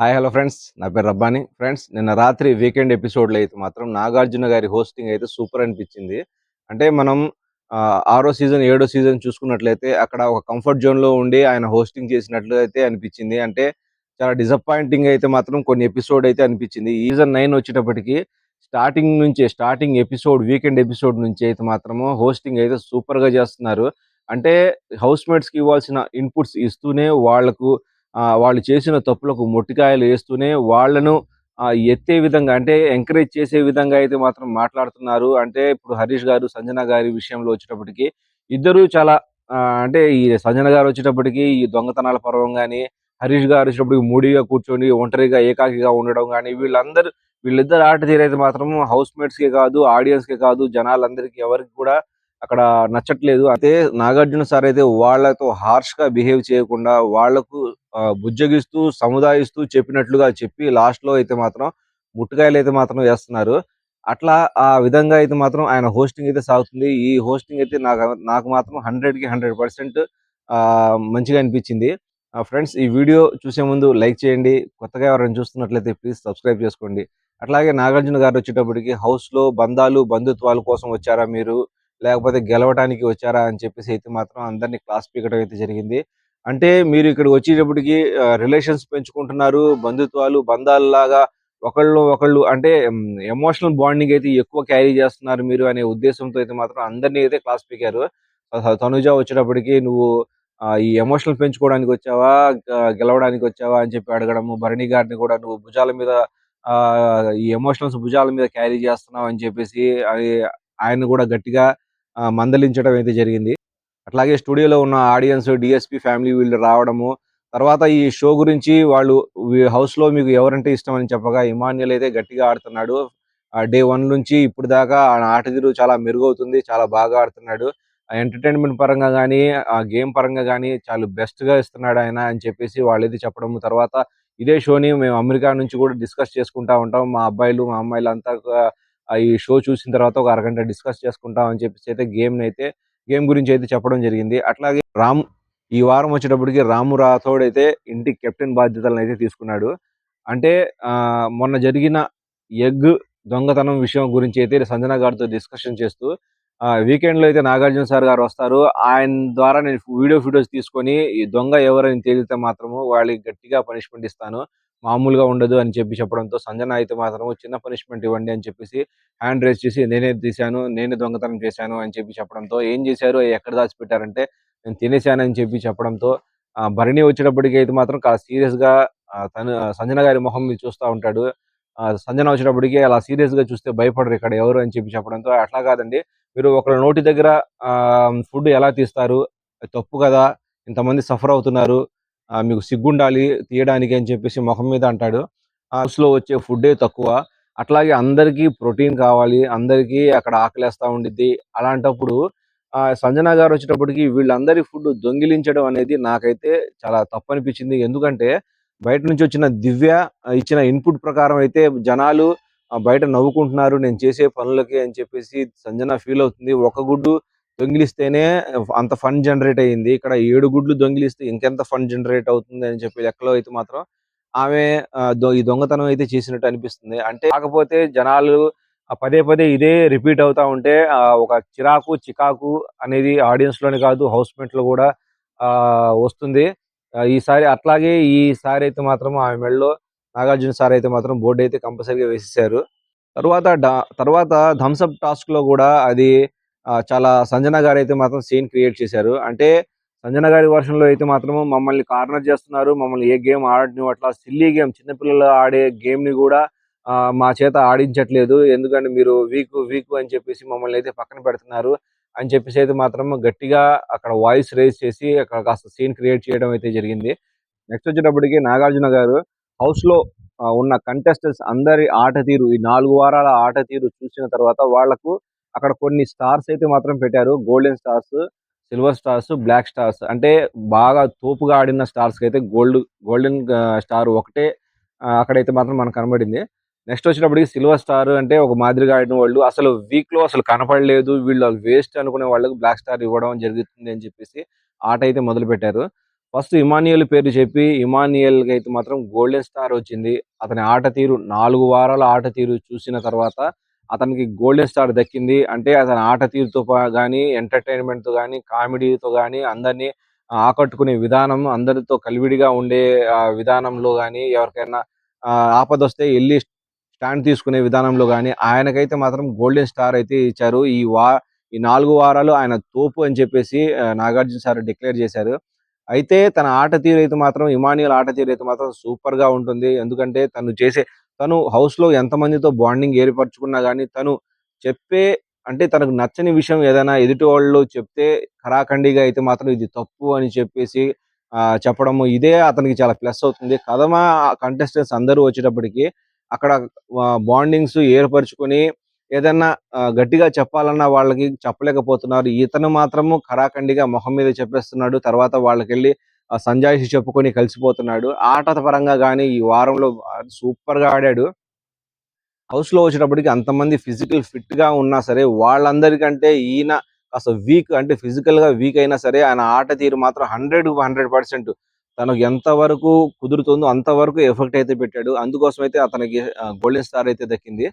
Hi hello friends. నా పేరు Rabbani. Friends నిన్న రాత్రి వీకెండ్ ఎపిసోడ్లో అయితే మాత్రం నాగార్జున గారి హోస్టింగ్ అయితే సూపర్ అనిపించింది. అంటే మనం ఆరో సీజన్ ఏడో సీజన్ చూసుకున్నట్లయితే అక్కడ ఒక కంఫర్ట్ జోన్లో ఉండి ఆయన హోస్టింగ్ చేసినట్లు అయితే అనిపించింది. అంటే చాలా డిసప్పాయింటింగ్ అయితే మాత్రం కొన్ని ఎపిసోడ్ అయితే అనిపించింది. సీజన్ నైన్ వచ్చేటప్పటికి స్టార్టింగ్ నుంచి స్టార్టింగ్ ఎపిసోడ్ వీకెండ్ ఎపిసోడ్ నుంచి అయితే మాత్రము హోస్టింగ్ అయితే సూపర్గా చేస్తున్నారు. అంటే హౌస్ మేట్స్కి ఇవ్వాల్సిన ఇన్పుట్స్ ఇస్తూనే వాళ్ళకు వాళ్ళు చేసిన తప్పులకు మొట్టికాయలు వేస్తూనే వాళ్ళను ఎత్తే విధంగా అంటే ఎంకరేజ్ చేసే విధంగా అయితే మాత్రం మాట్లాడుతున్నారు. అంటే ఇప్పుడు హరీష్ గారు సంజన గారి విషయంలో వచ్చేటప్పటికి ఇద్దరు చాలా అంటే ఈ సంజన గారు వచ్చేటప్పటికి ఈ దొంగతనాల పర్వం కానీ హరీష్ గారు వచ్చేటప్పటికి మూడీగా కూర్చొని ఒంటరిగా ఏకాకిగా ఉండడం కానీ వీళ్ళందరూ వీళ్ళిద్దరు ఆట తీరైతే మాత్రం హౌస్ మేట్స్కే కాదు ఆడియన్స్కే కాదు జనాలందరికీ ఎవరికి కూడా అక్కడ నచ్చట్లేదు. అయితే నాగార్జున సార్ అయితే వాళ్ళతో హార్ష్గా బిహేవ్ చేయకుండా వాళ్ళకు బుజ్జగిస్తూ సముదాయిస్తూ చెప్పినట్లుగా చెప్పి లాస్ట్లో అయితే మాత్రం ముట్టుకాయలు అయితే మాత్రం వేస్తున్నారు. అట్లా ఆ విధంగా అయితే మాత్రం ఆయన హోస్టింగ్ అయితే సాగుతుంది. ఈ హోస్టింగ్ అయితే నాకు నాకు మాత్రం హండ్రెడ్కి హండ్రెడ్ పర్సెంట్ మంచిగా అనిపించింది. ఫ్రెండ్స్ ఈ వీడియో చూసే ముందు లైక్ చేయండి. కొత్తగా ఎవరైనా చూస్తున్నట్లయితే ప్లీజ్ సబ్స్క్రైబ్ చేసుకోండి. అట్లాగే నాగార్జున గారు వచ్చేటప్పటికి హౌస్లో బంధాలు బంధుత్వాల కోసం వచ్చారా మీరు? లేకపోతే గెలవడానికి వచ్చారా అని చెప్పేసి అయితే మాత్రం అందరినీ క్లాస్ పీకడం అయితే జరిగింది. అంటే మీరు ఇక్కడ వచ్చేటప్పటికి రిలేషన్స్ పెంచుకుంటున్నారు బంధుత్వాలు బంధాలలాగా ఒకళ్ళు ఒకళ్ళు అంటే ఎమోషనల్ బాండింగ్ అయితే ఎక్కువ క్యారీ చేస్తున్నారు మీరు అనే ఉద్దేశంతో అయితే మాత్రం అందరినీ అయితే క్లాస్ పీకారు తనుజ వచ్చేటప్పటికి నువ్వు ఈ ఎమోషనల్ పెంచుకోవడానికి వచ్చావా గెలవడానికి వచ్చావా అని చెప్పి అడగడము భరణి గారిని కూడా నువ్వు భుజాల మీద ఆ ఈ ఎమోషనల్స్ భుజాల మీద క్యారీ చేస్తున్నావు అని చెప్పేసి అది ఆయన కూడా గట్టిగా మందలించడం అయితే జరిగింది. అట్లాగే స్టూడియోలో ఉన్న ఆడియన్స్ డిఎస్పి ఫ్యామిలీ వీళ్ళు రావడము తర్వాత ఈ షో గురించి వాళ్ళు హౌస్లో హౌస్లో మీకు ఎవరంటే ఇష్టం అని చెప్పగా ఇమాన్యుల్ అయితే గట్టిగా ఆడుతున్నాడు. డే వన్ నుంచి ఇప్పుడు దాకా ఆయన ఆట తీరు చాలా మెరుగవుతుంది చాలా బాగా ఆడుతున్నాడు. ఎంటర్టైన్మెంట్ పరంగా కానీ ఆ గేమ్ పరంగా కానీ చాలా బెస్ట్గా ఇస్తున్నాడు ఆయన అని చెప్పేసి వాళ్ళేది చెప్పడం తర్వాత ఇదే షోని మేము అమెరికా నుంచి కూడా డిస్కస్ చేసుకుంటా ఉంటాం. మా అబ్బాయిలు మా అమ్మాయిలు అంతా ఈ షో చూసిన తర్వాత ఒక అరగంట డిస్కస్ చేసుకుంటాం అని చెప్పేసి అయితే గేమ్ని అయితే గేమ్ గురించి అయితే చెప్పడం జరిగింది. అట్లాగే రామ్ ఈ వారం వచ్చేటప్పటికి రాము రాథోడ్ అయితే ఇంటి కెప్టెన్ బాధ్యతలను అయితే తీసుకున్నాడు. అంటే మొన్న జరిగిన ఎగ్ దొంగతనం విషయం గురించి అయితే సంజన గారితో డిస్కషన్ చేస్తూ వీకెండ్లో అయితే నాగార్జున సార్ గారు వస్తారు. ఆయన ద్వారా నేను వీడియో ఫొటోస్ తీసుకొని ఈ దొంగ ఎవరని తేలితే మాత్రము వాళ్ళకి గట్టిగా పనిష్మెంట్ ఇస్తాను. మామూలుగా ఉండదు అని చెప్పి చెప్పడంతో సంజన అయితే మాత్రం చిన్న పనిష్మెంట్ ఇవ్వండి అని చెప్పేసి హ్యాండ్ రేస్ చేసి నేనే తీశాను నేనే దొంగతనం చేశాను అని చెప్పి చెప్పడంతో ఏం చేశారు ఎక్కడ దాచిపెట్టారంటే నేను తినేశానని చెప్పి చెప్పడంతో భరణి వచ్చేటప్పటికి అయితే మాత్రం చాలా సీరియస్గా తను సంజన గారి మొహం మీద చూస్తూ ఉంటాడు. సంజన వచ్చేటప్పటికి అలా సీరియస్గా చూస్తే భయపడరు ఇక్కడ ఎవరు అని చెప్పి చెప్పడంతో అట్లా కాదండి మీరు ఒకళ్ళ నోటి దగ్గర ఫుడ్ ఎలా తీస్తారు? తప్పు కదా ఇంతమంది సఫర్ అవుతున్నారు మీకు సిగ్గుండాలి తీయడానికి అని చెప్పేసి ముఖం మీద అంటాడు. హౌస్లో వచ్చే ఫుడ్డే తక్కువ. అట్లాగే అందరికీ ప్రోటీన్ కావాలి అందరికీ అక్కడ ఆకలేస్తూ ఉండిద్ది. అలాంటప్పుడు సంజనా సంజన గారు వచ్చేటప్పటికి వీళ్ళందరి ఫుడ్ దొంగిలించడం అనేది నాకైతే చాలా తప్పు అనిపించింది ఎందుకంటే బయట నుంచి వచ్చిన దివ్య ఇచ్చిన ఇన్పుట్ ప్రకారం అయితే జనాలు బయట నవ్వుకుంటున్నారు నేను చేసే పనులకి అని చెప్పేసి సంజన ఫీల్ అవుతుంది ఒక గుడ్డు దొంగిలిస్తేనే అంత ఫండ్ జనరేట్ అయ్యింది. ఇక్కడ ఏడు గుడ్లు దొంగిలిస్తే ఇంకెంత ఫండ్ జనరేట్ అవుతుంది అని చెప్పి లెక్కలో అయితే మాత్రం ఆమె దొ- ఈ దొంగతనం అయితే చేసినట్టు అనిపిస్తుంది. అంటే కాకపోతే జనాలు పదే పదే ఇదే రిపీట్ అవుతా ఉంటే ఆ ఒక చిరాకు చికాకు అనేది ఆడియన్స్లోనే కాదు హౌస్ మేట్లో కూడా ఆ వస్తుంది. ఈసారి అట్లాగే ఈసారి అయితే మాత్రం ఆమె మెడలో నాగార్జున సార్ అయితే మాత్రం బోర్డు అయితే కంపల్సరీగా వేసేసారు తర్వాత డా- తర్వాత థమ్స్అప్ టాస్క్లో కూడా అది చాలా సంజన గారు అయితే మాత్రం సీన్ క్రియేట్ చేశారు. అంటే సంజన గారి వర్షన్లో అయితే మాత్రం మమ్మల్ని కార్నర్ చేస్తున్నారు. మమ్మల్ని ఏ గేమ్ ఆడనివ్వట్లా సిల్లీ గేమ్ చిన్నపిల్లలు ఆడే గేమ్ని కూడా మా చేత ఆడించట్లేదు. ఎందుకంటే మీరు వీక్ వీక్ అని చెప్పేసి మమ్మల్ని అయితే పక్కన పెడుతున్నారు. అని చెప్పేసి అయితే మాత్రం గట్టిగా అక్కడ వాయిస్ రేజ్ చేసి అక్కడ కాస్త సీన్ క్రియేట్ చేయడం అయితే జరిగింది. నెక్స్ట్ వచ్చేటప్పటికి నాగార్జున గారు హౌస్లో ఉన్న కంటెస్టెంట్స్ అందరి ఆట తీరు ఈ నాలుగు వారాల ఆట తీరు చూసిన తర్వాత వాళ్ళకు అక్కడ కొన్ని స్టార్స్ అయితే మాత్రం పెట్టారు. Golden stars silver stars black stars. అంటే బాగా తోపుగా ఆడిన స్టార్స్కి అయితే గోల్డ్ గోల్డెన్ స్టార్ ఒకటే అక్కడైతే మాత్రం మనకు కనబడింది. నెక్స్ట్ వచ్చినప్పటికి సిల్వర్ స్టార్ అంటే ఒక మాదిరిగా ఆడిన వాళ్ళు అసలు వీక్లో అసలు కనపడలేదు. వీళ్ళు వేస్ట్ అనుకునే వాళ్ళకి బ్లాక్ స్టార్ ఇవ్వడం జరుగుతుంది అని చెప్పేసి ఆట అయితే మొదలుపెట్టారు ఫస్ట్ ఇమానియల్ పేరు చెప్పి ఇమానియల్కి అయితే మాత్రం గోల్డెన్ స్టార్ వచ్చింది. అతని ఆట తీరు నాలుగు వారాల ఆట తీరు చూసిన తర్వాత అతనికి గోల్డెన్ స్టార్ దక్కింది. అంటే అతని ఆట తీరుతో కానీ ఎంటర్టైన్మెంట్తో కానీ కామెడీతో కానీ అందరినీ ఆకట్టుకునే విధానం అందరితో కలివిడిగా ఉండే విధానంలో కానీ ఎవరికైనా ఆపద వస్తే వెళ్ళి స్టాండ్ తీసుకునే విధానంలో కానీ ఆయనకైతే మాత్రం గోల్డెన్ స్టార్ అయితే ఇచ్చారు. ఈ వా ఈ నాలుగు వారాలు ఆయన తోపు అని చెప్పేసి నాగార్జున సార్ డిక్లేర్ చేశారు. అయితే తన ఆట తీరు అయితే మాత్రం ఇమానియల్ ఆట తీరు అయితే మాత్రం సూపర్గా ఉంటుంది. ఎందుకంటే తను చేసే తను హౌస్లో ఎంతమందితో బాండింగ్ ఏర్పరచుకున్నా కానీ తను చెప్పే అంటే తనకు నచ్చని విషయం ఏదైనా ఎదుటి వాళ్ళు చెప్తే ఖరాఖండిగా అయితే మాత్రం ఇది తప్పు అని చెప్పేసి చెప్పడము ఇదే అతనికి చాలా ప్లస్ అవుతుంది. కథమ కంటెస్టెంట్స్ అందరూ వచ్చేటప్పటికి అక్కడ బాండింగ్స్ ఏర్పరచుకొని ఏదన్నా గట్టిగా చెప్పాలన్నా వాళ్ళకి చెప్పలేకపోతున్నారు. ఇతను మాత్రము ఖరాఖండిగా మొహం మీద చెప్పేస్తున్నాడు. తర్వాత వాళ్ళకి వెళ్ళి సంజాయిషి చెప్పుకొని కలిసిపోతున్నాడు. ఆట పరంగా కానీ ఈ వారంలో సూపర్గా ఆడాడు. హౌస్లో వచ్చేటప్పటికి అంతమంది ఫిజికల్ ఫిట్గా ఉన్నా సరే వాళ్ళందరికంటే ఈయన కాస్త వీక్ అంటే ఫిజికల్గా వీక్ అయినా సరే ఆయన ఆట తీరు మాత్రం హండ్రెడ్ హండ్రెడ్ పర్సెంట్ తనకు ఎంత వరకు కుదురుతుందో అంతవరకు ఎఫెక్ట్ అయితే పెట్టాడు. అందుకోసం అయితే అతనికి గోల్డెన్ స్టార్ అయితే దక్కింది.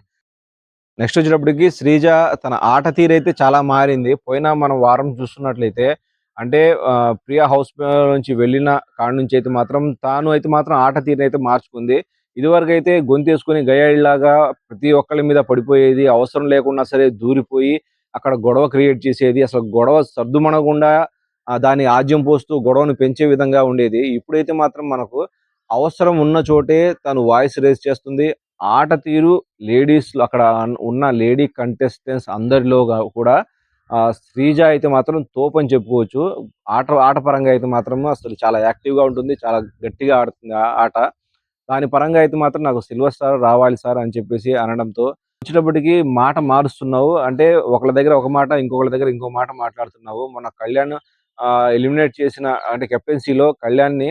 నెక్స్ట్ వచ్చేటప్పటికి శ్రీజ తన ఆట తీరు అయితే చాలా మారింది. పోయిన మనం వారం చూస్తున్నట్లయితే అంటే ప్రియా హౌస్ నుంచి వెళ్ళిన కాడ నుంచి అయితే మాత్రం తాను అయితే మాత్రం ఆట తీరు అయితే మార్చుకుంది. ఇదివరకు అయితే గొంతేసుకుని గయాళ్ళలాగా ప్రతి ఒక్కరి మీద పడిపోయేది అవసరం లేకున్నా సరే దూరిపోయి అక్కడ గొడవ క్రియేట్ చేసేది అసలు గొడవ సర్దుమణకుండా దాన్ని దాని ఆజ్యం పోస్తూ గొడవను పెంచే విధంగా ఉండేది. ఇప్పుడైతే మాత్రం మనకు అవసరం ఉన్న చోటే తను వాయిస్ రేస్ చేస్తుంది. ఆట తీరు లేడీస్ అక్కడ ఉన్న లేడీ కంటెస్టెంట్స్ అందరిలో కూడా శ్రీజ అయితే మాత్రం తోపని చెప్పుకోవచ్చు. ఆట ఆట పరంగా అయితే మాత్రం అసలు చాలా యాక్టివ్గా ఉంటుంది. చాలా గట్టిగా ఆడుతుంది ఆ ఆట. దాని పరంగా అయితే మాత్రం నాకు సిల్వర్ స్టార్ రావాలి సార్ అని చెప్పేసి అనడంతో వచ్చేటప్పటికి మాట మారుస్తున్నావు. అంటే ఒకళ్ళ దగ్గర ఒక మాట ఇంకొకళ్ళ దగ్గర ఇంకో మాట మాట్లాడుతున్నావు. మన కళ్యాణ్ ఎలిమినేట్ చేసిన అంటే కెప్టెన్సీలో కళ్యాణ్ని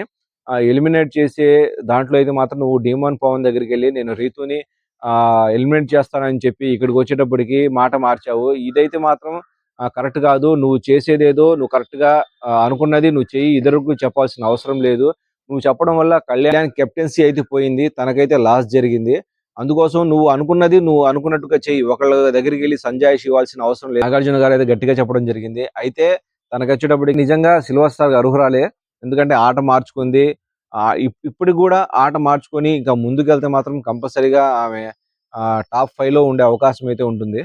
ఎలిమినేట్ చేసే దాంట్లో అయితే మాత్రం నువ్వు డీమాన్ పవన్ దగ్గరికి వెళ్ళి నేను రీతుని ఎలిమినేట్ చేస్తానని చెప్పి ఇక్కడికి వచ్చేటప్పటికి మాట మార్చావు. ఇదైతే మాత్రం కరెక్ట్ కాదు. నువ్వు చేసేదేదో నువ్వు కరెక్ట్గా అనుకున్నది నువ్వు చెయ్యి. ఇద్దరు చెప్పాల్సిన అవసరం లేదు. నువ్వు చెప్పడం వల్ల కళ్యాణ్ కెప్టెన్సీ అయితే పోయింది. తనకైతే లాస్ జరిగింది. అందుకోసం నువ్వు అనుకున్నది నువ్వు అనుకున్నట్టుగా చెయ్యి. ఒకళ్ళ దగ్గరికి వెళ్ళి సంజాయిషి ఇవ్వాల్సిన అవసరం లేదు. నాగార్జున గారు అయితే గట్టిగా చెప్పడం జరిగింది. అయితే తనకు వచ్చేటప్పటికి నిజంగా సిల్వర్ స్టార్ అర్హురాలే. ఎందుకంటే ఆట మార్చుకుంది. ఇప్పటికి ఇప్పుడు కూడా ఆట మార్చుకొని ఇంకా ముందుకెళ్తే మాత్రం కంపల్సరీగా ఆమె టాప్ ఫైవ్లో ఉండే అవకాశం అయితే ఉంటుంది.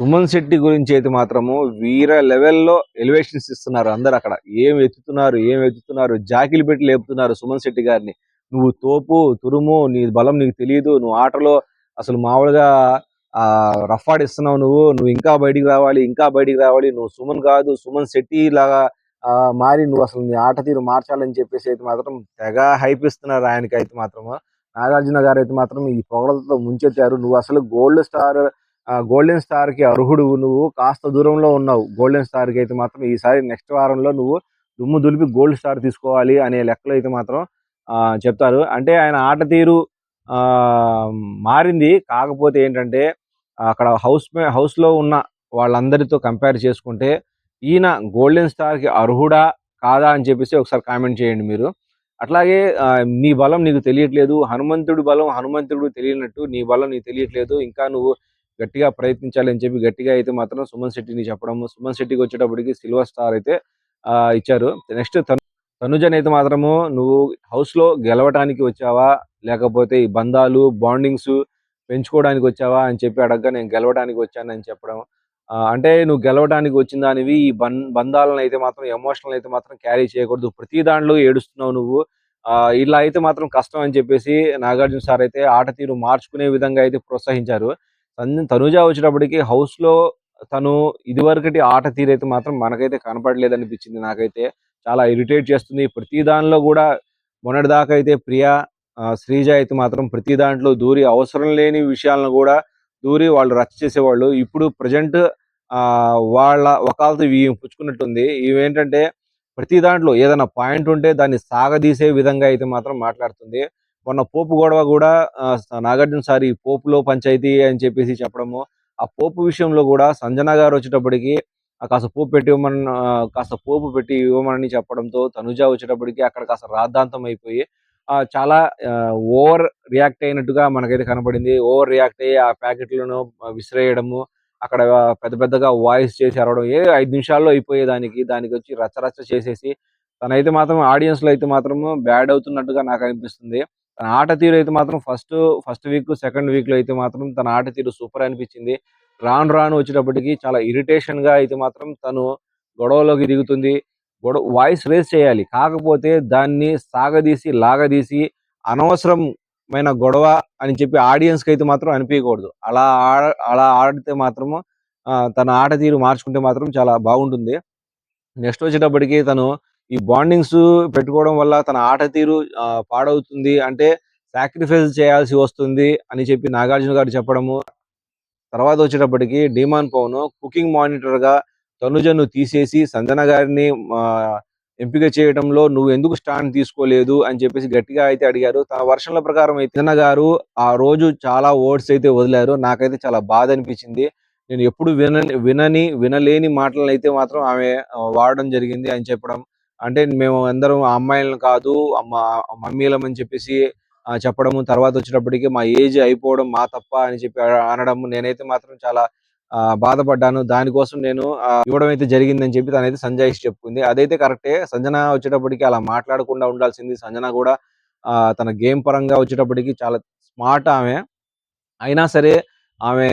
సుమన్ శెట్టి గురించి అయితే మాత్రము వీర లెవెల్లో ఎలివేషన్స్ ఇస్తున్నారు అందరు అక్కడ. ఏం ఎత్తుతున్నారు ఏం ఎత్తుతున్నారు జాకిలు పెట్టి లేపుతున్నారు సుమన్ శెట్టి గారిని. నువ్వు తోపు తురుము నీ బలం నీకు తెలియదు నువ్వు ఆటలో అసలు మామూలుగా ఆ రఫాడిస్తున్నావు నువ్వు నువ్వు ఇంకా బయటికి రావాలి ఇంకా బయటికి రావాలి నువ్వు సుమన్ కాదు సుమన్ శెట్టి లాగా ఆ, మారి నువ్వు అసలు నీ ఆట తీరు మార్చాలని చెప్పేసి అయితే మాత్రం తెగ హైప్ ఇస్తున్నారు ఆయనకి అయితే మాత్రము. నాగార్జున గారు అయితే మాత్రం ఈ పొగలతో ముంచెత్తారు. నువ్వు అసలు గోల్డ్ స్టార్ గోల్డెన్ స్టార్కి అర్హుడు నువ్వు కాస్త దూరంలో ఉన్నావు. గోల్డెన్ స్టార్కి అయితే మాత్రం ఈసారి నెక్స్ట్ వారంలో నువ్వు దుమ్ము దులిపి గోల్డ్ స్టార్ తీసుకోవాలి అనే లెక్కలో అయితే మాత్రం చెప్తారు. అంటే ఆయన ఆట తీరు మారింది. కాకపోతే ఏంటంటే అక్కడ హౌస్ హౌస్లో ఉన్న వాళ్ళందరితో కంపేర్ చేసుకుంటే ఈయన గోల్డెన్ స్టార్కి అర్హుడా కాదా అని చెప్పేసి ఒకసారి కామెంట్ చేయండి మీరు. అట్లాగే నీ బలం నీకు తెలియట్లేదు. హనుమంతుడి బలం హనుమంతుడు తెలియనట్టు నీ బలం నీకు తెలియట్లేదు. ఇంకా నువ్వు గట్టిగా ప్రయత్నించాలి అని చెప్పి గట్టిగా అయితే మాత్రం సుమన్ శెట్టిని చెప్పడం సుమన్ శెట్టికి వచ్చేటప్పటికి సిల్వర్ స్టార్ అయితే ఇచ్చారు. నెక్స్ట్ తనుజన్ అయితే మాత్రము నువ్వు హౌస్లో గెలవటానికి వచ్చావా? లేకపోతే ఈ బంధాలు బాండింగ్స్ పెంచుకోవడానికి వచ్చావా? అని చెప్పి అడగగా నేను గెలవడానికి వచ్చానని చెప్పడం. అంటే నువ్వు గెలవడానికి వచ్చిన దానివి ఈ బం బంధాలను అయితే మాత్రం ఎమోషనల్ అయితే మాత్రం క్యారీ చేయకూడదు. ప్రతి దాంట్లో ఏడుస్తున్నావు నువ్వు. ఇలా అయితే మాత్రం కష్టం అని చెప్పేసి నాగార్జున సార్ అయితే ఆట తీరు మార్చుకునే విధంగా అయితే ప్రోత్సహించారు. తనుజ వచ్చేటప్పటికి హౌస్లో తను ఇదివరకటి ఆట తీరు అయితే మాత్రం మనకైతే కనపడలేదు అనిపించింది నాకైతే. చాలా ఇరిటేట్ చేస్తుంది. ప్రతి దానిలో కూడా మొన్నటిదాకా అయితే ప్రియా శ్రీజ అయితే మాత్రం ప్రతి దాంట్లో దూరి అవసరం లేని విషయాలను కూడా దూరి వాళ్ళు రచ్చ చేసేవాళ్ళు. ఇప్పుడు ప్రజెంట్ వాళ్ళ వకాలతో ఇవి పుచ్చుకున్నట్టుంది. ఇవేంటంటే ప్రతి దాంట్లో ఏదైనా పాయింట్ ఉంటే దాన్ని సాగదీసే విధంగా అయితే మాత్రం మాట్లాడుతుంది. మొన్న పోపు గొడవ కూడా నాగార్జున సారి పోపులో పంచాయతీ అని చెప్పేసి చెప్పడము. ఆ పోపు విషయంలో కూడా సంజన గారు వచ్చేటప్పటికి కాస్త పోపు పెట్టి ఇవ్వమని కాస్త పోపు పెట్టి ఇవ్వమని చెప్పడంతో తనుజ వచ్చేటప్పటికి అక్కడ కాస్త రాద్ధాంతం అయిపోయి చాలా ఓవర్ రియాక్ట్ అయినట్టుగా మనకైతే కనబడింది ఓవర్ రియాక్ట్ అయ్యి ఆ ప్యాకెట్లను విసిరేయడము అక్కడ పెద్ద పెద్దగా వాయిస్ చేసి అరవడం ఏ ఐదు నిమిషాల్లో అయిపోయేదానికి దానికి వచ్చి రచ్చరచ్చ చేసేసి తనైతే మాత్రం ఆడియన్స్లో అయితే మాత్రం బ్యాడ్ అవుతున్నట్టుగా నాకు అనిపిస్తుంది. తన ఆట తీరు అయితే మాత్రం ఫస్ట్ ఫస్ట్ వీక్ సెకండ్ వీక్లో అయితే మాత్రం తన ఆట తీరు సూపర్ అనిపించింది. రాను రాను వచ్చేటప్పటికి చాలా ఇరిటేషన్గా అయితే మాత్రం తను గొడవలోకి దిగుతుంది. గొడవ వాయిస్ రేస్ చేయాలి. కాకపోతే దాన్ని సాగదీసి లాగదీసి అనవసరమైన గొడవ అని చెప్పి ఆడియన్స్కి అయితే మాత్రం అనిపించకూడదు అలా ఆడ అలా ఆడితే మాత్రము తన ఆట తీరు మార్చుకుంటే మాత్రం చాలా బాగుంటుంది. నెక్స్ట్ వచ్చేటప్పటికి తను ఈ బాండింగ్స్ పెట్టుకోవడం వల్ల తన ఆట తీరు పాడవుతుంది. అంటే సాక్రిఫైస్ చేయాల్సి వస్తుంది అని చెప్పి నాగార్జున గారు చెప్పడము. తర్వాత వచ్చేటప్పటికి డిమాన్ పవన్ కుకింగ్ మానిటర్గా తనుజను తీసేసి సంజన గారిని ఎంపిక చేయడంలో నువ్వు ఎందుకు స్టాండ్ తీసుకోలేదు అని చెప్పేసి గట్టిగా అయితే అడిగారు. తన వర్షన్ల ప్రకారం అయితే సంజన గారు ఆ రోజు చాలా ఓట్స్ అయితే వదిలారు. నాకైతే చాలా బాధ అనిపించింది. నేను ఎప్పుడు వినని వినని వినలేని మాటలను అయితే మాత్రం ఆమె వాడడం జరిగింది అని చెప్పడం. అంటే మేము అందరం అమ్మాయిలను కాదు మా మమ్మీలం అని చెప్పేసి చెప్పడం చెప్పడము తర్వాత వచ్చేటప్పటికి మా ఏజ్ అయిపోవడం మా తప్ప అని చెప్పి అనడం నేనైతే మాత్రం చాలా బాధపడ్డాను. దానికోసం నేను ఇవ్వడం అయితే జరిగిందని చెప్పి తనైతే సంజయ్ చెప్పుకుంది. అదైతే కరెక్టే. సంజన వచ్చేటప్పటికి అలా మాట్లాడకుండా ఉండాల్సింది. సంజన కూడా తన గేమ్ పరంగా వచ్చేటప్పటికి చాలా స్మార్ట్ ఆమె. అయినా సరే ఆమె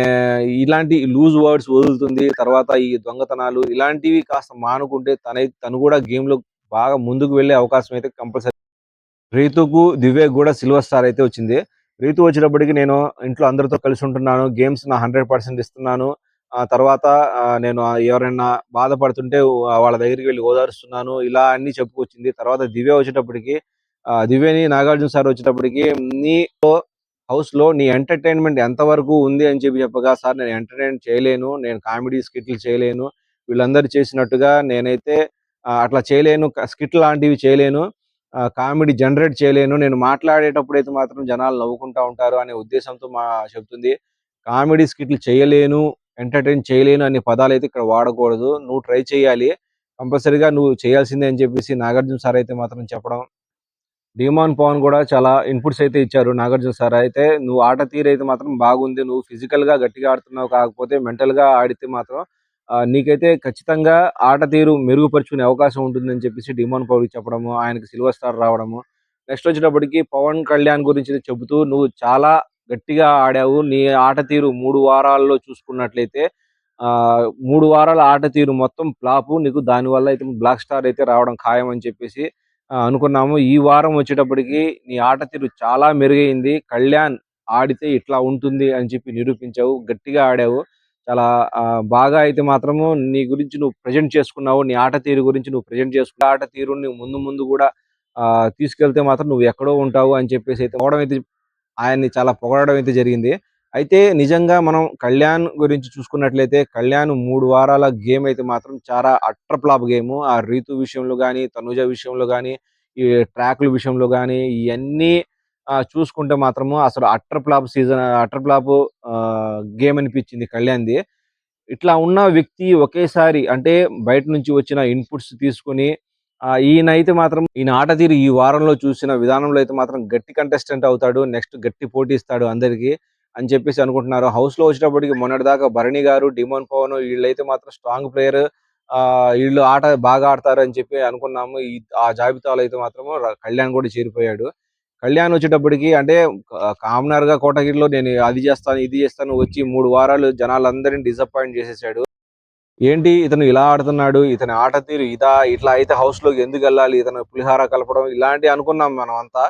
ఇలాంటి లూజ్ వర్డ్స్ వదులుతుంది. తర్వాత ఈ దొంగతనాలు ఇలాంటివి కాస్త మానుకుంటే తన తను కూడా గేమ్లో బాగా ముందుకు వెళ్ళే అవకాశం అయితే కంపల్సరీ రీతుకు దివ్య కూడా సిల్వర్ స్టార్ అయితే వచ్చింది. రీతు వచ్చేటప్పటికి నేను ఇంట్లో అందరితో కలిసి ఉంటున్నాను. గేమ్స్ నా హండ్రెడ్ పర్సెంట్ ఇస్తున్నాను. ఆ తర్వాత నేను ఎవరైనా బాధపడుతుంటే వాళ్ళ దగ్గరికి వెళ్ళి ఓదారుస్తున్నాను. ఇలా అన్ని చెప్పుకొచ్చింది. తర్వాత దివ్య వచ్చేటప్పటికి ఆ, దివ్యని నాగార్జున సార్ వచ్చేటప్పటికి నీ హౌస్లో నీ ఎంటర్టైన్మెంట్ ఎంత వరకు ఉంది? అని చెప్పి చెప్పగా సార్ నేను ఎంటర్టైన్ చేయలేను. నేను కామెడీ స్కిట్లు చేయలేను. వీళ్ళందరూ చేసినట్టుగా నేనైతే అట్లా చేయలేను స్కిట్ లాంటివి చేయలేను కామెడీ జనరేట్ చేయలేను. నేను మాట్లాడేటప్పుడు అయితే మాత్రం జనాలు నవ్వుకుంటా ఉంటారు అనే ఉద్దేశంతో మా చెప్తుంది. కామెడీ స్కిట్లు చేయలేను ఎంటర్టైన్ చేయలేను అనే పదాలు అయితే ఇక్కడ వాడకూడదు. నువ్వు ట్రై చేయాలి. కంపల్సరీగా నువ్వు చేయాల్సిందే అని చెప్పేసి నాగార్జున సార్ అయితే మాత్రం చెప్పడం. డిమాన్ పవన్ కూడా చాలా ఇన్పుట్స్ అయితే ఇచ్చారు నాగార్జున సార్ అయితే. నువ్వు ఆట తీరు అయితే మాత్రం బాగుంది. నువ్వు ఫిజికల్గా గట్టిగా ఆడుతున్నావు కాకపోతే మెంటల్గా ఆడితే మాత్రం నీకైతే ఖచ్చితంగా ఆట తీరు మెరుగుపరుచుకునే అవకాశం ఉంటుందని చెప్పేసి డిమాన్ పవన్ చెప్పడము ఆయనకి సిల్వర్ స్టార్ రావడము. నెక్స్ట్ వచ్చేటప్పటికి పవన్ కళ్యాణ్ గురించి చెబుతూ నువ్వు చాలా గట్టిగా ఆడావు. నీ ఆట తీరు మూడు వారాల్లో చూసుకున్నట్లయితే మూడు వారాల ఆట తీరు మొత్తం ఫ్లాపు. నీకు దానివల్ల అయితే బ్లాక్ స్టార్ అయితే రావడం ఖాయం అని చెప్పేసి అనుకున్నాము. ఈ వారం వచ్చేటప్పటికి నీ ఆట తీరు చాలా మెరుగైంది. కళ్యాణ్ ఆడితే ఇట్లా ఉంటుంది అని చెప్పి నిరూపించావు. గట్టిగా ఆడావు. చాలా బాగా అయితే మాత్రము నీ గురించి నువ్వు ప్రజెంట్ చేసుకున్నావు నీ ఆట తీరు గురించి నువ్వు ప్రజెంట్ చేసుకున్న ఆట తీరు నువ్వు ముందు ముందు కూడా తీసుకెళ్తే మాత్రం నువ్వు ఎక్కడో ఉంటావు అని చెప్పేసి అయితే పోవడం అయితే ఆయన్ని చాలా పొగడడం అయితే జరిగింది. అయితే నిజంగా మనం కళ్యాణ్ గురించి చూసుకున్నట్లయితే కళ్యాణ్ మూడు వారాల గేమ్ అయితే మాత్రం చాలా అట్రప్లాప్ ఫ్లాప్ గేమ్. ఆ రీతు విషయంలో కానీ తనుజ విషయంలో కానీ ఈ ట్రాక్ల విషయంలో కానీ ఇవన్నీ చూసుకుంటే మాత్రము అసలు utter flop season utter flop game అనిపించింది కళ్యాణ్ది. ఇట్లా ఉన్న వ్యక్తి ఒకేసారి అంటే బయట నుంచి వచ్చిన ఇన్పుట్స్ తీసుకొని ఈయన అయితే మాత్రం ఈయన ఆట తీరు ఈ వారంలో చూసిన విధానంలో అయితే మాత్రం గట్టి కంటెస్టెంట్ అవుతాడు నెక్స్ట్ గట్టి పోటీ ఇస్తాడు అందరికి అని చెప్పేసి అనుకుంటున్నారు. హౌస్లో వచ్చేటప్పటికి మొన్నటిదాకా భరణి గారు డిమోన్ పవన్ వీళ్ళైతే మాత్రం స్ట్రాంగ్ ప్లేయర్ ఆ వీళ్ళు ఆట బాగా ఆడతారు అని చెప్పి అనుకున్నాము. ఈ ఆ జాబితాలో అయితే మాత్రం కళ్యాణ్ కూడా చేరిపోయాడు. కళ్యాణ్ వచ్చేటప్పటికి అంటే కామనర్గా కోటగిరిలో నేను అది చేస్తాను ఇది చేస్తాను వచ్చి మూడు వారాలు జనాలందరిని డిసప్పాయింట్ చేసేసాడు. ఏంటి? ఇతను ఇలా ఆడుతున్నాడు ఇతని ఆట తీరు ఇదా ఇట్లా అయితే హౌస్లోకి ఎందుకు వెళ్ళాలి? ఇతను పులిహార కలపడం ఇలాంటి అనుకున్నాం మనం అంతా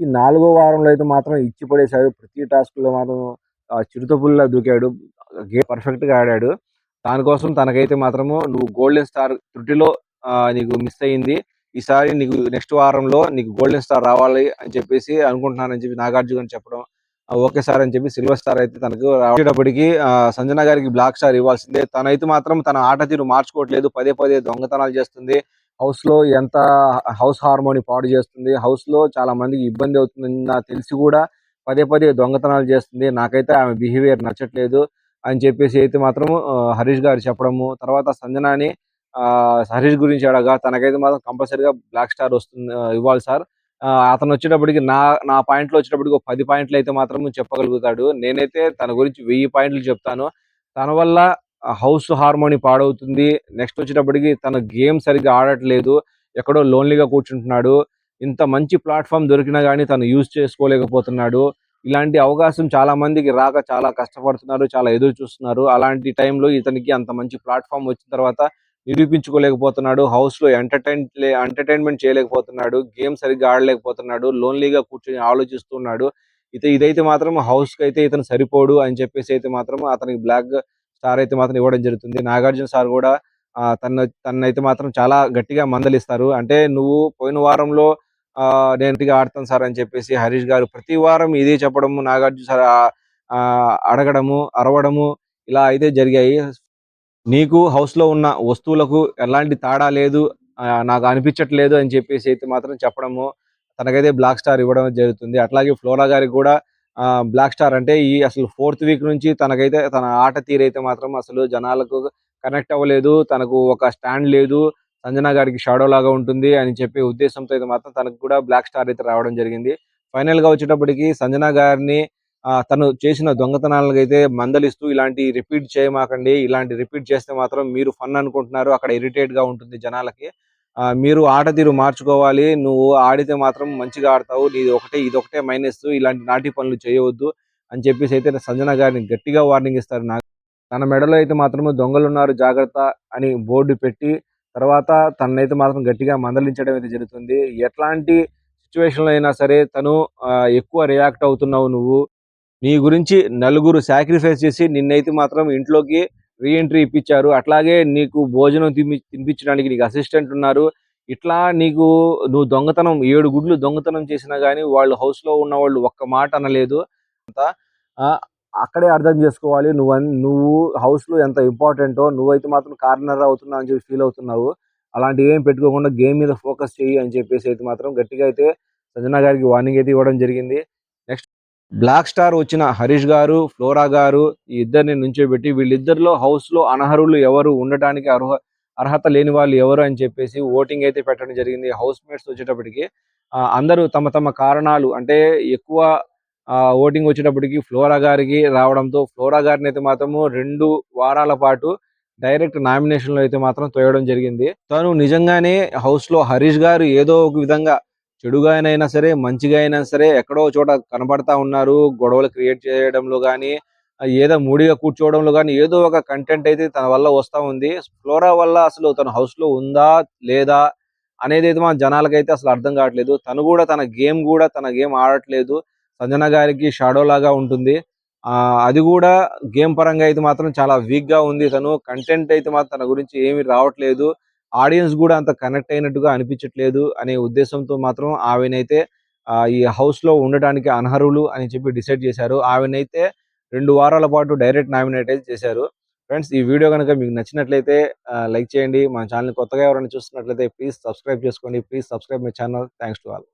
ఈ నాలుగో వారంలో అయితే మాత్రం ఇచ్చి పడేశాడు ప్రతి టాస్క్లో మాత్రం చిరుతపుల్లా దూకాడు గేమ్ పర్ఫెక్ట్గా ఆడాడు. దానికోసం తనకైతే మాత్రము నువ్వు గోల్డెన్ స్టార్ త్రుటిలో నీకు మిస్ అయింది. ఈసారి నీకు నెక్స్ట్ వారంలో నీకు గోల్డెన్ స్టార్ రావాలి అని చెప్పేసి అనుకుంటున్నానని చెప్పి నాగార్జున గారు చెప్పడం ఓకే సార్ అని చెప్పి సిల్వర్ స్టార్ అయితే తనకు రావటప్పటికి సంజన గారికి బ్లాక్ స్టార్ ఇవ్వాల్సిందే. తనైతే మాత్రం తన ఆట తీరు మార్చుకోవట్లేదు. పదే పదే దొంగతనాలు చేస్తుంది. హౌస్లో ఎంత హౌస్ హార్మోని పాడు చేస్తుంది. హౌస్లో చాలా మందికి ఇబ్బంది అవుతుందని నాకు తెలిసి కూడా పదే పదే దొంగతనాలు చేస్తుంది. నాకైతే ఆమె బిహేవియర్ నచ్చట్లేదు అని చెప్పేసి అయితే మాత్రం హరీష్ గారు చెప్పడము తర్వాత సంజనాని హరీష్ గురించి అడగా తనకైతే మాత్రం కంపల్సరీగా బ్లాక్ స్టార్ వస్తుంది ఇవ్వాలి సార్. అతను వచ్చేటప్పటికి నా నా పాయింట్లు వచ్చేటప్పటికి ఒక పది పాయింట్లు అయితే మాత్రం చెప్పగలుగుతాడు. నేనైతే తన గురించి వెయ్యి పాయింట్లు చెప్తాను. తన వల్ల హౌస్ హార్మోని పాడవుతుంది. నెక్స్ట్ వచ్చేటప్పటికి తన గేమ్ సరిగ్గా ఆడట్లేదు. ఎక్కడో లోన్లీగా కూర్చుంటున్నాడు. ఇంత మంచి ప్లాట్ఫామ్ దొరికినా కానీ తను యూజ్ చేసుకోలేకపోతున్నాడు. ఇలాంటి అవకాశం చాలా మందికి రాక చాలా కష్టపడుతున్నారు చాలా ఎదురు చూస్తున్నారు. అలాంటి టైంలో ఇతనికి అంత మంచి ప్లాట్ఫామ్ వచ్చిన తర్వాత నిరూపించుకోలేకపోతున్నాడు హౌస్లో ఎంటర్టైన్ ఎంటర్టైన్మెంట్ చేయలేకపోతున్నాడు గేమ్ సరిగ్గా ఆడలేకపోతున్నాడు లోన్లీగా కూర్చొని ఆలోచిస్తున్నాడు. ఇత ఇదైతే మాత్రం హౌస్కి అయితే ఇతను సరిపోడు అని చెప్పేసి అయితే మాత్రం అతనికి బ్లాక్ స్టార్ అయితే మాత్రం ఇవ్వడం జరుగుతుంది. నాగార్జున సార్ కూడా తన తనైతే మాత్రం చాలా గట్టిగా మందలిస్తారు. అంటే నువ్వు పోయిన వారంలో నేను ఆడతాను సార్ అని చెప్పేసి హరీష్ గారు ప్రతి వారం ఇదే చెప్పడము నాగార్జున సార్ అడగడము అరవడము ఇలా అయితే జరిగాయి. నీకు హౌస్లో ఉన్న వస్తువులకు ఎలాంటి తేడా లేదు నాకు అనిపించట్లేదు అని చెప్పేసి అయితే మాత్రం చెప్పడము తనకైతే బ్లాక్ స్టార్ ఇవ్వడం జరుగుతుంది. అట్లాగే ఫ్లోరా గారికి కూడా బ్లాక్ స్టార్ అంటే ఈ అసలు ఫోర్త్ వీక్ నుంచి తనకైతే తన ఆట తీరైతే మాత్రం అసలు జనాలకు కనెక్ట్ అవ్వలేదు. తనకు ఒక స్టాండ్ లేదు. సంజన గారికి షాడో లాగా ఉంటుంది అని చెప్పే ఉద్దేశంతో అయితే మాత్రం తనకు కూడా బ్లాక్ స్టార్ అయితే రావడం జరిగింది. ఫైనల్గా వచ్చేటప్పటికి సంజన గారిని తను చేసిన దొంగతనాలకు అయితే మందలిస్తూ ఇలాంటి రిపీట్ చేయమాకండి ఇలాంటి రిపీట్ చేస్తే మాత్రం మీరు ఫన్ అనుకుంటున్నారు అక్కడ ఇరిటేట్గా ఉంటుంది జనాలకి. మీరు ఆట తీరు మార్చుకోవాలి నువ్వు ఆడితే మాత్రం మంచిగా ఆడతావు నీది ఒకటే ఇది ఒకటే మైనస్ ఇలాంటి నాటి పనులు చేయవద్దు అని చెప్పేసి అయితే సంజన గారిని గట్టిగా వార్నింగ్ ఇస్తారు. నాకు తన మెడలో అయితే మాత్రం దొంగలు ఉన్నారు జాగ్రత్త అని బోర్డు పెట్టి తర్వాత తనైతే మాత్రం గట్టిగా మందలించడం అయితే జరుగుతుంది. ఎట్లాంటి సిచ్యువేషన్లో అయినా సరే తను ఎక్కువ రియాక్ట్ అవుతున్నావు నువ్వు నీ గురించి నలుగురు సాక్రిఫైస్ చేసి నిన్నైతే మాత్రం ఇంట్లోకి రీఎంట్రీ ఇప్పించారు. అట్లాగే నీకు భోజనం తిని తినిపించడానికి నీకు అసిస్టెంట్ ఉన్నారు. ఇట్లా నీకు నువ్వు దొంగతనం ఏడు గుడ్లు దొంగతనం చేసినా కానీ వాళ్ళు హౌస్లో ఉన్న వాళ్ళు ఒక్క మాట అనలేదు. అంతా అక్కడే అర్థం చేసుకోవాలి. నువ్వు నువ్వు హౌస్లో ఎంత ఇంపార్టెంటో నువ్వైతే మాత్రం కార్నర్ అవుతున్నావు అని చెప్పి ఫీల్ అవుతున్నావు. అలాంటివి ఏం పెట్టుకోకుండా గేమ్ మీద ఫోకస్ చేయి అని చెప్పేసి అయితే మాత్రం గట్టిగా అయితే సజనా గారికి వార్నింగ్ అయితే ఇవ్వడం జరిగింది. నెక్స్ట్ బ్లాక్ స్టార్ వచ్చిన హరీష్ గారు ఫ్లోరా గారు ఈ ఇద్దరిని నుంచోబెట్టి వీళ్ళిద్దరిలో హౌస్లో అనర్హులు ఎవరు ఉండటానికి అర్హ అర్హత లేని వాళ్ళు ఎవరు అని చెప్పేసి ఓటింగ్ అయితే పెట్టడం జరిగింది. హౌస్ మేట్స్ వచ్చేటప్పటికి అందరూ తమ తమ కారణాలు అంటే ఎక్కువ ఓటింగ్ వచ్చేటప్పటికి ఫ్లోరా గారికి రావడంతో ఫ్లోరా గారిని అయితే మాత్రము రెండు వారాల పాటు డైరెక్ట్ నామినేషన్లో అయితే మాత్రం తోయడం జరిగింది. తను నిజంగానే హౌస్లో హరీష్ గారు ఏదో ఒక విధంగా చెడుగా అయినా సరే మంచిగా అయినా సరే ఎక్కడో చోట కనబడతా ఉన్నారు. గొడవలు క్రియేట్ చేయడంలో కానీ ఏదో మూడిగా కూర్చోవడంలో కానీ ఏదో ఒక కంటెంట్ అయితే తన వల్ల వస్తూ ఉంది. ఫ్లోరా వల్ల అసలు తన హౌస్లో ఉందా లేదా అనేది అయితే మన జనాలకైతే అసలు అర్థం కావట్లేదు. తను కూడా తన గేమ్ కూడా తన గేమ్ ఆడట్లేదు. సంజన గారికి షాడో లాగా ఉంటుంది. అది కూడా గేమ్ పరంగా అయితే మాత్రం చాలా వీక్గా ఉంది తను. కంటెంట్ అయితే మాత్రం తన గురించి ఏమి రావట్లేదు. ఆడియన్స్ కూడా అంత కనెక్ట్ అయినట్టుగా అనిపించట్లేదు అనే ఉద్దేశంతో మాత్రం ఆమెనైతే ఈ హౌస్లో ఉండటానికి అనర్హులు అని చెప్పి డిసైడ్ చేశారు. ఆమెనైతే రెండు వారాల పాటు డైరెక్ట్ నామినేట్ అయితే చేశారు. ఫ్రెండ్స్ ఈ వీడియో కనుక మీకు నచ్చినట్లయితే లైక్ చేయండి. మన ఛానల్ కొత్తగా ఎవరైనా చూస్తున్నట్లయితే ప్లీజ్ సబ్స్క్రైబ్ చేసుకోండి. Please subscribe my channel. Thanks to all.